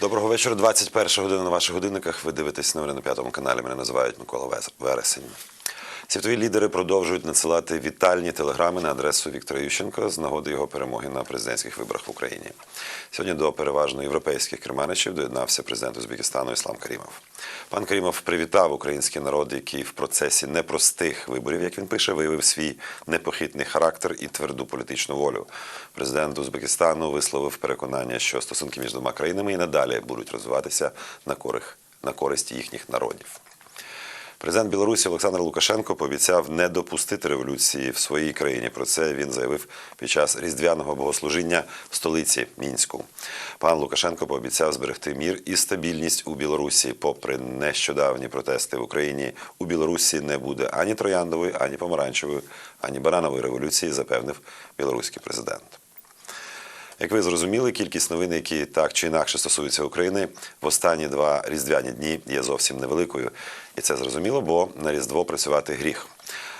Доброго вечора. 21 година на ваших годинниках. Ви дивитесь новини на п'ятому каналі. Мене називають Микола Вересень. Світові лідери продовжують надсилати вітальні телеграми на адресу Віктора Ющенка з нагоди його перемоги на президентських виборах в Україні. Сьогодні до переважно європейських керманичів доєднався президент Узбекистану Іслам Карімов. Пан Карімов привітав український народ, який в процесі непростих виборів, як він пише, виявив свій непохитний характер і тверду політичну волю. Президент Узбекистану висловив переконання, що стосунки між двома країнами і надалі будуть розвиватися на користь, їхніх народів. Президент Білорусі Олександр Лукашенко пообіцяв не допустити революції в своїй країні. Про це він заявив під час різдвяного богослужіння в столиці Мінську. Пан Лукашенко пообіцяв зберегти мір і стабільність у Білорусі. Попри нещодавні протести в Україні, у Білорусі не буде ані трояндової, ані помаранчевої, ані бананової революції, запевнив білоруський президент. Як ви зрозуміли, кількість новин, які так чи інакше стосуються України, в останні два різдвяні дні є зовсім невеликою. І це зрозуміло, бо на Різдво працювати гріх.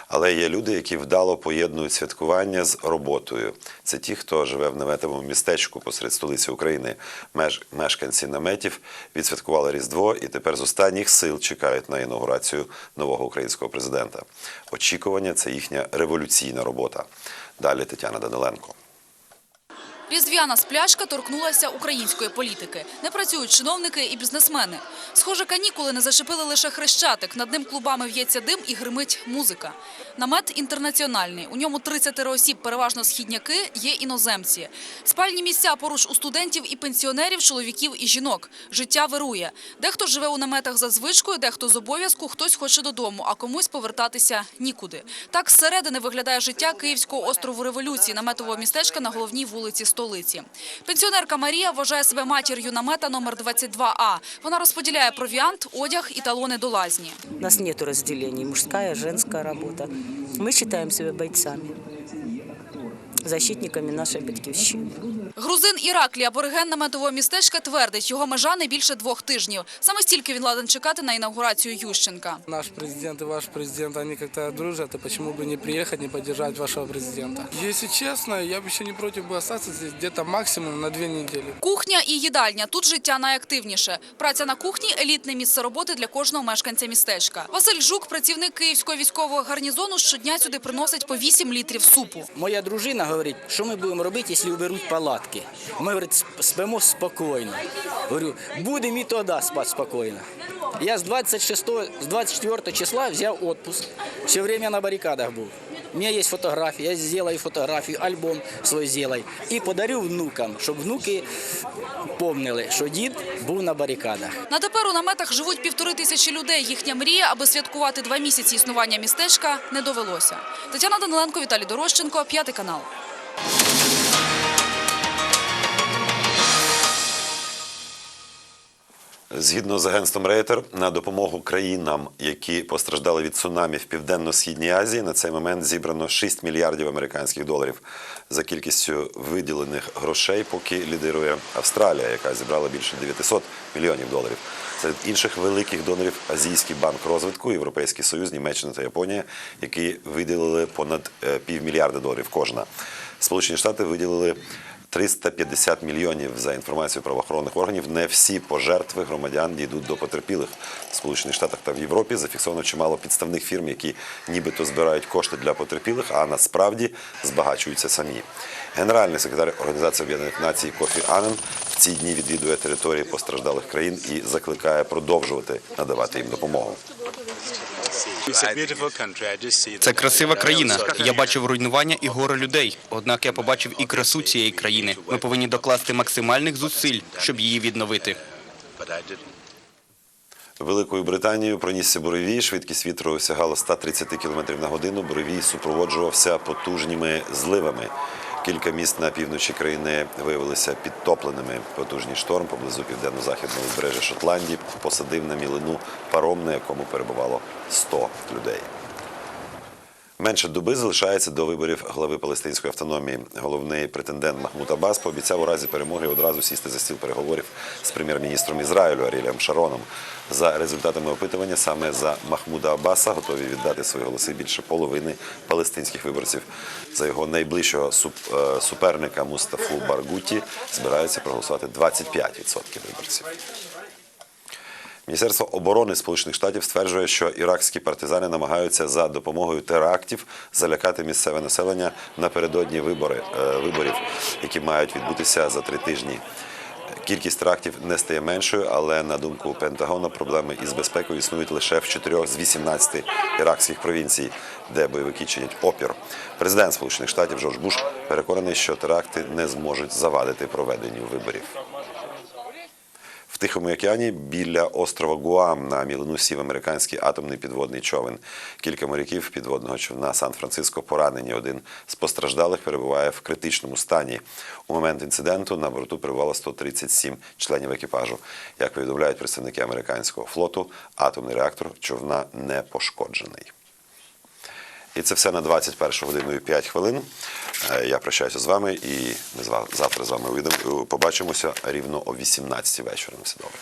Але є люди, які вдало поєднують святкування з роботою. Це ті, хто живе в наметовому містечку посеред столиці України. Меж, мешканці наметів відсвяткували Різдво і тепер з останніх сил чекають на інаугурацію нового українського президента. Очікування це їхня революційна робота. Далі Тетяна Даниленко. Різдвяна спляшка торкнулася української політики. Не працюють чиновники і бізнесмени. Схоже, канікули не зачепили лише хрещатик. Над ним клубами в'ється дим і гримить музика. Намет інтернаціональний. У ньому 30 осіб, переважно східняки, є іноземці. Спальні місця поруч у студентів і пенсіонерів, чоловіків і жінок. Життя вирує. Дехто живе у наметах за звичкою, дехто з обов'язку, хтось хоче додому, а комусь повертатися нікуди. Так зсередини виглядає життя Київського острову революції, наметового містечка на головній вулиці столиці. Пенсіонерка Марія вважає себе матір'ю намета номер 22А. Вона розподіляє провіант, одяг і талони до лазні. У нас немає розділення мужська, жінська робота. Ми вважаємо себе бойцами, защитниками нашей батьківщини. Грузин Іраклі, абориген наметового містечка, твердить, його межа не більше двох тижнів. Саме стільки він ладен чекати на інаугурацію Ющенка. Наш президент и ваш президент, они как-то дружат, и почему бы не приехать, не поддержать вашего президента? Если честно, я бы еще не против бы остаться здесь где-то максимум на две недели. Кухня і їдальня. Тут життя найактивніше. Праця на кухні – елітне місце роботи для кожного мешканця містечка. Василь Жук, працівник Київського військового гарнізону, щодня сюди приносить по 8 літрів супу. Моя дружина говорить, що ми будемо робити, якщо уберуть палатки. Ми говорить, спимо спокійно. Говорю, будемо і тоді спати спокійно. Я з 26, з 24 числа взяв відпуск. Все время на барикадах був. У меня есть фотографії, я сделаю фотографію, альбом свой сделаю. І подарю внукам, щоб внуки помнили, що дід був на барикадах. На тепер у наметах живуть півтори тисячі людей. Їхня мрія, аби святкувати два місяці існування містечка, не довелося. Тетяна Даниленко, Віталій Дорощенко, п'ятий канал. Згідно з агентством Рейтер, на допомогу країнам, які постраждали від цунамі в південно-східній Азії, на цей момент зібрано 6 мільярдів американських доларів. За кількістю виділених грошей, поки лідирує Австралія, яка зібрала більше 900 мільйонів доларів. Серед інших великих донорів Азійський банк розвитку, Європейський Союз, Німеччина та Японія, які виділили понад е, півмільярда доларів кожна. Сполучені Штати виділили 350 мільйонів за інформацією правоохоронних органів. Не всі пожертви громадян дійдуть до потерпілих в Сполучених Штатах та в Європі. Зафіксовано чимало підставних фірм, які нібито збирають кошти для потерпілих, а насправді збагачуються самі. Генеральний секретар Організації Об'єднаних Націй Кофі Аннен в ці дні відвідує території постраждалих країн і закликає продовжувати надавати їм допомогу. Це красива країна. Я бачив руйнування і горе людей. Однак я побачив і красу цієї країни. Ми повинні докласти максимальних зусиль, щоб її відновити. Великою Британією пронісся буревій. Швидкість вітру сягала 130 км на годину. Буревій супроводжувався потужними зливами. Кілька міст на півночі країни виявилися підтопленими. Потужний шторм поблизу південно-західного узбережжя Шотландії посадив на мілину паром, на якому перебувало 100 людей. Менше доби залишається до виборів глави палестинської автономії. Головний претендент Махмуд Аббас пообіцяв у разі перемоги одразу сісти за стіл переговорів з прем'єр-міністром Ізраїлю Арілем Шароном. За результатами опитування саме за Махмуда Аббаса готові віддати свої голоси більше половини палестинських виборців. За його найближчого е, суперника Мустафу Баргуті збираються проголосувати 25% виборців. Міністерство оборони Сполучених Штатів стверджує, що іракські партизани намагаються за допомогою терактів залякати місцеве населення напередодні вибори, е, виборів, які мають відбутися за три тижні. Кількість терактів не стає меншою, але на думку Пентагона проблеми із безпекою існують лише в 4 з 18 іракських провінцій, де бойовики чинять опір. Президент Сполучених Штатів Джордж Буш переконаний, що теракти не зможуть завадити проведенню виборів. Тихому океані біля острова Гуам на мілину сів американський атомний підводний човен. Кілька моряків підводного човна Сан-Франциско поранені. Один з постраждалих перебуває в критичному стані. У момент інциденту на борту перебувало 137 членів екіпажу. Як повідомляють представники американського флоту, атомний реактор човна не пошкоджений. І це все на 21 годину і 5 хвилин. Е, Я прощаюся з вами і ми завтра з вами побачимося рівно о 18 вечора. На все добре.